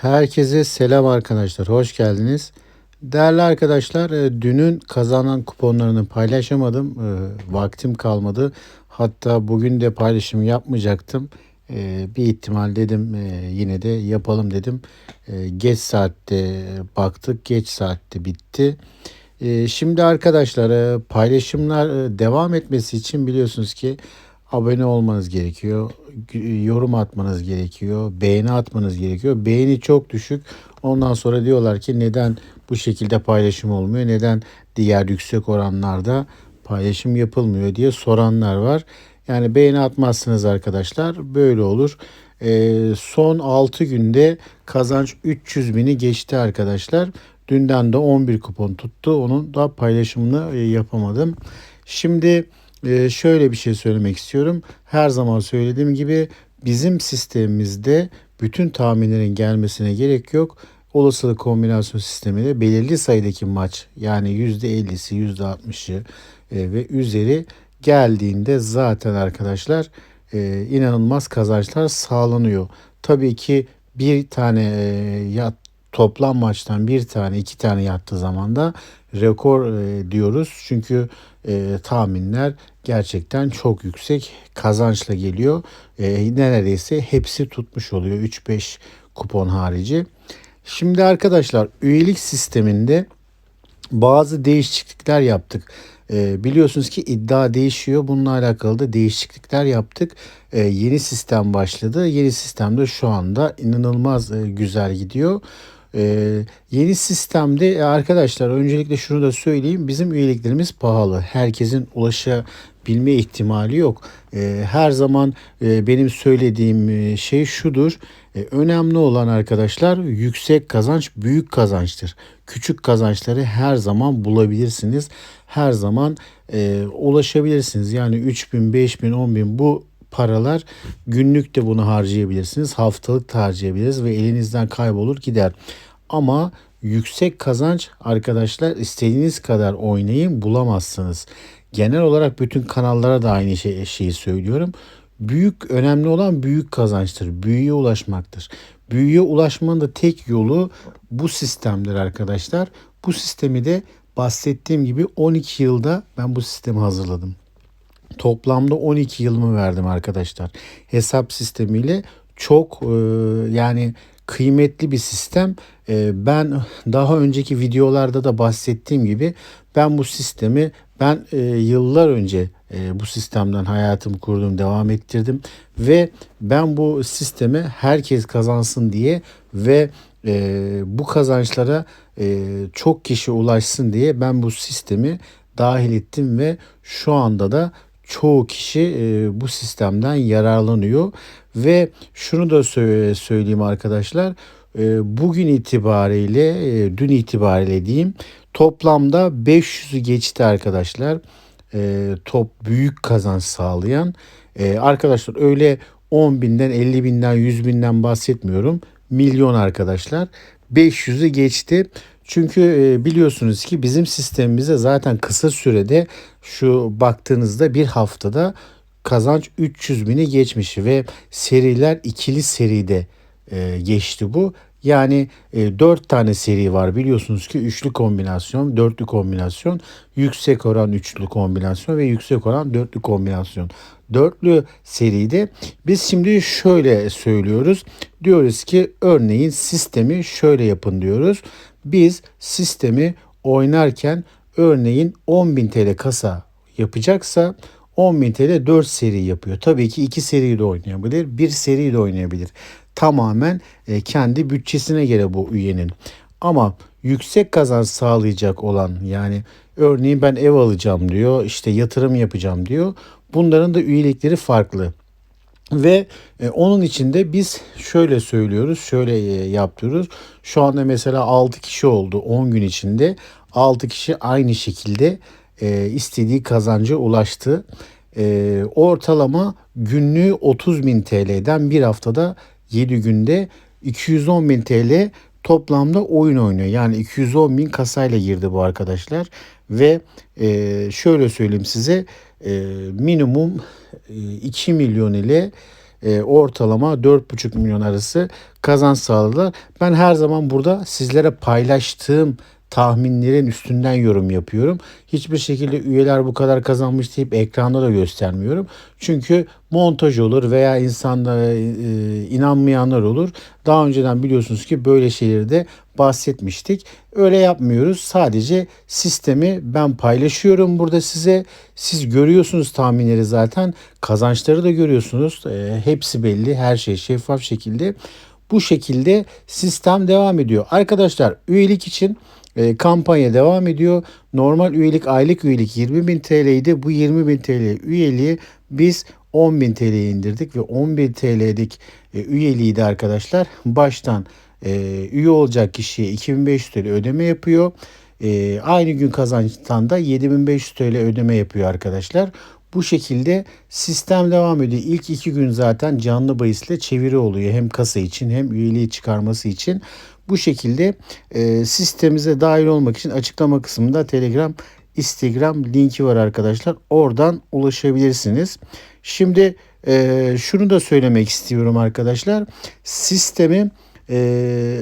Herkese selam arkadaşlar. Hoş geldiniz. Değerli arkadaşlar, e, dünün kazanan kuponlarını paylaşamadım. E, Vaktim kalmadı. Hatta bugün de paylaşım yapmayacaktım. E, Bir ihtimal dedim yine de yapalım dedim. Geç saatte baktık, geç saatte bitti. Şimdi arkadaşlar paylaşımlar devam etmesi için biliyorsunuz ki abone olmanız gerekiyor. Yorum atmanız gerekiyor. Beğeni atmanız gerekiyor. Beğeni çok düşük. Ondan sonra diyorlar ki neden bu şekilde paylaşım olmuyor? Neden diğer yüksek oranlarda paylaşım yapılmıyor diye soranlar var. Yani beğeni atmazsınız arkadaşlar. Böyle olur. Ee, son 6 günde kazanç 300 bini geçti arkadaşlar. Dünden de 11 kupon tuttu. Onun da paylaşımını e, yapamadım. Şimdi e, şöyle bir şey söylemek istiyorum. Her zaman söylediğim gibi bizim sistemimizde bütün tahminlerin gelmesine gerek yok. Olasılık kombinasyon sistemiyle belirli sayıdaki maç yani %50'si %60'ı e, ve üzeri geldiğinde zaten arkadaşlar e, inanılmaz kazançlar sağlanıyor. Tabii ki bir tane e, yat toplam maçtan bir tane iki tane yattığı zaman da rekor e, diyoruz. Çünkü e, tahminler gerçekten çok yüksek kazançla geliyor. E, neredeyse hepsi tutmuş oluyor 3-5 kupon harici. Şimdi arkadaşlar üyelik sisteminde bazı değişiklikler yaptık. Ee, biliyorsunuz ki iddia değişiyor. Bununla alakalı da değişiklikler yaptık. Ee, yeni sistem başladı. Yeni sistemde şu anda inanılmaz e, güzel gidiyor. Ee, yeni sistemde e, arkadaşlar öncelikle şunu da söyleyeyim. Bizim üyeliklerimiz pahalı. Herkesin ulaşabilme ihtimali yok. Ee, her zaman e, benim söylediğim e, şey şudur. Önemli olan arkadaşlar yüksek kazanç büyük kazançtır. Küçük kazançları her zaman bulabilirsiniz. Her zaman ulaşabilirsiniz. Yani 3000, 5000, 10000 bu paralar günlük de bunu harcayabilirsiniz. Haftalık da harcayabiliriz ve elinizden kaybolur gider. Ama yüksek kazanç arkadaşlar istediğiniz kadar oynayın bulamazsınız. Genel olarak bütün kanallara da aynı şey, şeyi söylüyorum. Büyük önemli olan büyük kazançtır. Büyüye ulaşmaktır. Büyüye ulaşmanın da tek yolu bu sistemdir arkadaşlar. Bu sistemi de bahsettiğim gibi 12 yılda ben bu sistemi hazırladım. Toplamda 12 yılımı verdim arkadaşlar. Hesap sistemiyle çok e, yani kıymetli bir sistem. E, ben daha önceki videolarda da bahsettiğim gibi ben bu sistemi ben e, yıllar önce e, bu sistemden hayatımı kurdum, devam ettirdim ve ben bu sisteme herkes kazansın diye ve e, bu kazançlara çok kişi ulaşsın diye ben bu sistemi dahil ettim ve şu anda da çoğu kişi e, bu sistemden yararlanıyor. Ve şunu da sö- söyleyeyim arkadaşlar e, bugün itibariyle e, dün itibariyle diyeyim toplamda 500'ü geçti arkadaşlar. E, top büyük kazanç sağlayan e, arkadaşlar öyle 10 binden 50 binden 100 binden bahsetmiyorum. Milyon arkadaşlar. 500'ü geçti. Çünkü e, biliyorsunuz ki bizim sistemimize zaten kısa sürede şu baktığınızda bir haftada kazanç 300 bini geçmiş ve seriler ikili seride e, geçti bu. Yani e, 4 tane seri var biliyorsunuz ki üçlü kombinasyon, dörtlü kombinasyon, yüksek oran üçlü kombinasyon ve yüksek oran dörtlü kombinasyon. Dörtlü seride biz şimdi şöyle söylüyoruz. Diyoruz ki örneğin sistemi şöyle yapın diyoruz. Biz sistemi oynarken örneğin 10.000 TL kasa yapacaksa 10.000 TL 4 seri yapıyor. Tabii ki 2 seri de oynayabilir, 1 seri de oynayabilir. Tamamen e, kendi bütçesine göre bu üyenin. Ama yüksek kazanç sağlayacak olan yani örneğin ben ev alacağım diyor, işte yatırım yapacağım diyor. Bunların da üyelikleri farklı. Ve e, onun içinde biz şöyle söylüyoruz, şöyle e, yapıyoruz. Şu anda mesela 6 kişi oldu 10 gün içinde. 6 kişi aynı şekilde e, istediği kazanca ulaştı. E, ortalama günlüğü 30 bin TL'den bir haftada 7 günde 210 bin TL toplamda oyun oynuyor. Yani 210 bin kasayla girdi bu arkadaşlar. Ve e, şöyle söyleyeyim size e, minimum e, 2 milyon ile e, ortalama 4,5 milyon arası kazanç sağladılar. Ben her zaman burada sizlere paylaştığım tahminlerin üstünden yorum yapıyorum. Hiçbir şekilde üyeler bu kadar kazanmış deyip ekranda da göstermiyorum. Çünkü montaj olur veya insanlara e, inanmayanlar olur. Daha önceden biliyorsunuz ki böyle şeyleri de bahsetmiştik. Öyle yapmıyoruz. Sadece sistemi ben paylaşıyorum burada size. Siz görüyorsunuz tahminleri zaten. Kazançları da görüyorsunuz. E, hepsi belli. Her şey şeffaf şekilde. Bu şekilde sistem devam ediyor. Arkadaşlar üyelik için e, kampanya devam ediyor. Normal üyelik aylık üyelik 20 bin TL idi. Bu 20 bin TL üyeliği biz 10 bin TL'ye indirdik ve 10 bin TL'lik e, üyeliği de arkadaşlar baştan e, üye olacak kişiye 2500 TL ödeme yapıyor. E, aynı gün kazançtan da 7500 TL ödeme yapıyor arkadaşlar. Bu şekilde sistem devam ediyor. İlk iki gün zaten canlı bahisle çeviri oluyor. Hem kasa için hem üyeliği çıkarması için. Bu şekilde e, sistemimize dahil olmak için açıklama kısmında Telegram, Instagram linki var arkadaşlar. Oradan ulaşabilirsiniz. Şimdi e, şunu da söylemek istiyorum arkadaşlar. Sistemi e,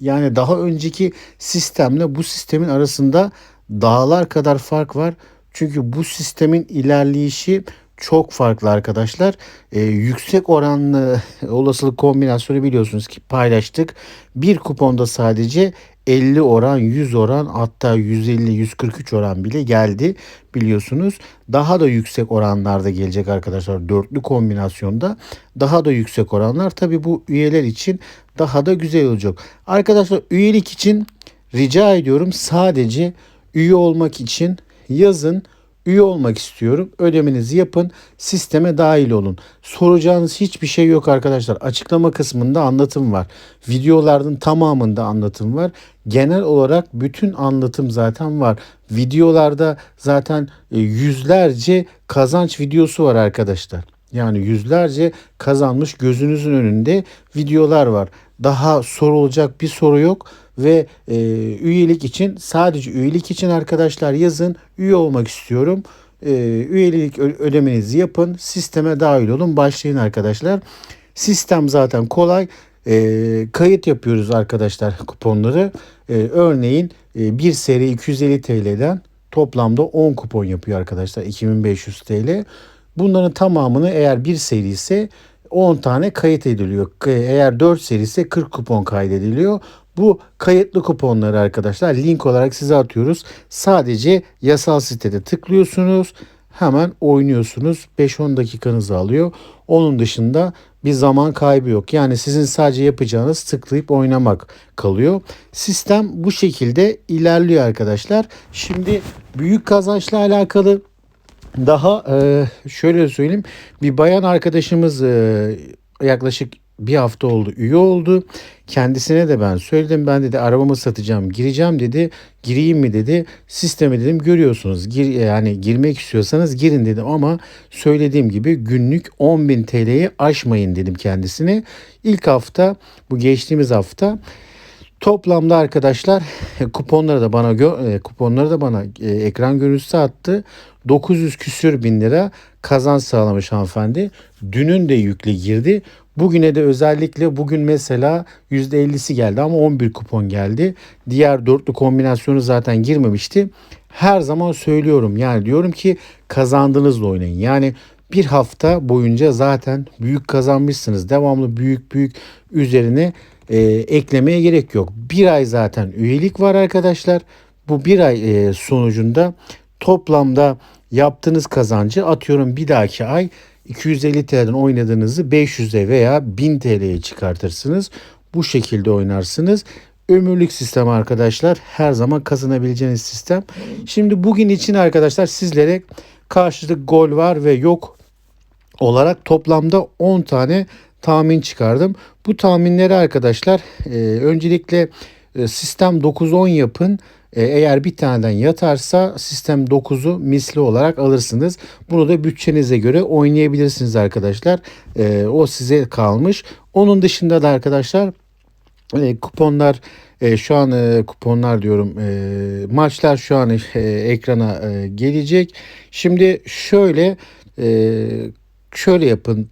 yani daha önceki sistemle bu sistemin arasında dağlar kadar fark var. Çünkü bu sistemin ilerleyişi çok farklı arkadaşlar. Ee, yüksek oranlı olasılık kombinasyonu biliyorsunuz ki paylaştık. Bir kuponda sadece 50 oran, 100 oran hatta 150, 143 oran bile geldi biliyorsunuz. Daha da yüksek oranlarda gelecek arkadaşlar dörtlü kombinasyonda. Daha da yüksek oranlar tabi bu üyeler için daha da güzel olacak. Arkadaşlar üyelik için rica ediyorum sadece üye olmak için yazın Üye olmak istiyorum. Ödemenizi yapın. Sisteme dahil olun. Soracağınız hiçbir şey yok arkadaşlar. Açıklama kısmında anlatım var. Videoların tamamında anlatım var. Genel olarak bütün anlatım zaten var. Videolarda zaten e, yüzlerce kazanç videosu var arkadaşlar. Yani yüzlerce kazanmış gözünüzün önünde videolar var. Daha sorulacak bir soru yok ve e, üyelik için sadece üyelik için arkadaşlar yazın üye olmak istiyorum. E, üyelik ödemenizi yapın. Sisteme dahil olun. Başlayın arkadaşlar. Sistem zaten kolay. E, kayıt yapıyoruz arkadaşlar kuponları. E, örneğin e, bir seri 250 TL'den toplamda 10 kupon yapıyor arkadaşlar. 2500 TL. Bunların tamamını eğer bir seri ise 10 tane kayıt ediliyor. Eğer 4 seri ise 40 kupon kaydediliyor. Bu kayıtlı kuponları arkadaşlar link olarak size atıyoruz. Sadece yasal sitede tıklıyorsunuz. Hemen oynuyorsunuz. 5-10 dakikanızı alıyor. Onun dışında bir zaman kaybı yok. Yani sizin sadece yapacağınız tıklayıp oynamak kalıyor. Sistem bu şekilde ilerliyor arkadaşlar. Şimdi büyük kazançla alakalı daha şöyle söyleyeyim. Bir bayan arkadaşımız yaklaşık bir hafta oldu üye oldu. Kendisine de ben söyledim. Ben dedi arabamı satacağım gireceğim dedi. Gireyim mi dedi. Sisteme dedim görüyorsunuz. Gir, yani girmek istiyorsanız girin dedim ama söylediğim gibi günlük 10.000 TL'yi aşmayın dedim kendisine. İlk hafta bu geçtiğimiz hafta Toplamda arkadaşlar kuponları da bana e, kuponları da bana e, ekran görüntüsü attı. 900 küsür bin lira kazanç sağlamış hanımefendi. Dünün de yüklü girdi. Bugüne de özellikle bugün mesela %50'si geldi ama 11 kupon geldi. Diğer dörtlü kombinasyonu zaten girmemişti. Her zaman söylüyorum yani diyorum ki kazandığınızla oynayın. Yani bir hafta boyunca zaten büyük kazanmışsınız. Devamlı büyük büyük üzerine e, eklemeye gerek yok. Bir ay zaten üyelik var arkadaşlar. Bu bir ay e, sonucunda toplamda yaptığınız kazancı atıyorum bir dahaki ay 250 TL'den oynadığınızı 500'e veya 1000 TL'ye çıkartırsınız. Bu şekilde oynarsınız. Ömürlük sistem arkadaşlar. Her zaman kazanabileceğiniz sistem. Şimdi bugün için arkadaşlar sizlere karşılık gol var ve yok olarak toplamda 10 tane tahmin çıkardım. Bu tahminleri arkadaşlar e, öncelikle e, sistem 9-10 yapın. E, eğer bir taneden yatarsa sistem 9'u misli olarak alırsınız. Bunu da bütçenize göre oynayabilirsiniz arkadaşlar. E, o size kalmış. Onun dışında da arkadaşlar e, kuponlar e, şu an e, kuponlar diyorum e, maçlar şu an e, ekrana e, gelecek. Şimdi şöyle e, şöyle yapın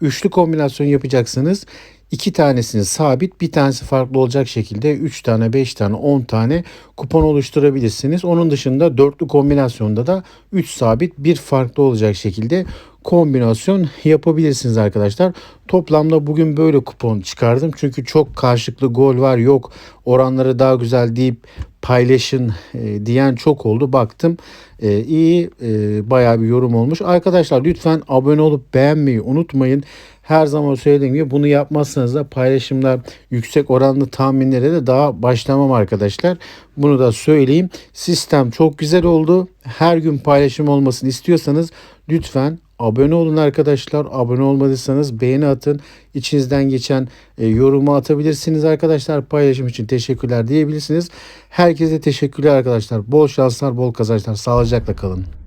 üçlü kombinasyon yapacaksınız. İki tanesini sabit, bir tanesi farklı olacak şekilde 3 tane, 5 tane, 10 tane kupon oluşturabilirsiniz. Onun dışında dörtlü kombinasyonda da 3 sabit, bir farklı olacak şekilde kombinasyon yapabilirsiniz arkadaşlar. Toplamda bugün böyle kupon çıkardım. Çünkü çok karşılıklı gol var yok oranları daha güzel deyip paylaşın e, diyen çok oldu. Baktım e, iyi e, bayağı bir yorum olmuş. Arkadaşlar lütfen abone olup beğenmeyi unutmayın. Her zaman söylediğim gibi bunu yapmazsanız da paylaşımlar yüksek oranlı tahminlere de daha başlamam arkadaşlar. Bunu da söyleyeyim. Sistem çok güzel oldu. Her gün paylaşım olmasını istiyorsanız lütfen abone olun arkadaşlar. Abone olmadıysanız beğeni atın. İçinizden geçen e, yorumu atabilirsiniz arkadaşlar. Paylaşım için teşekkürler diyebilirsiniz. Herkese teşekkürler arkadaşlar. Bol şanslar, bol kazançlar. Sağlıcakla kalın.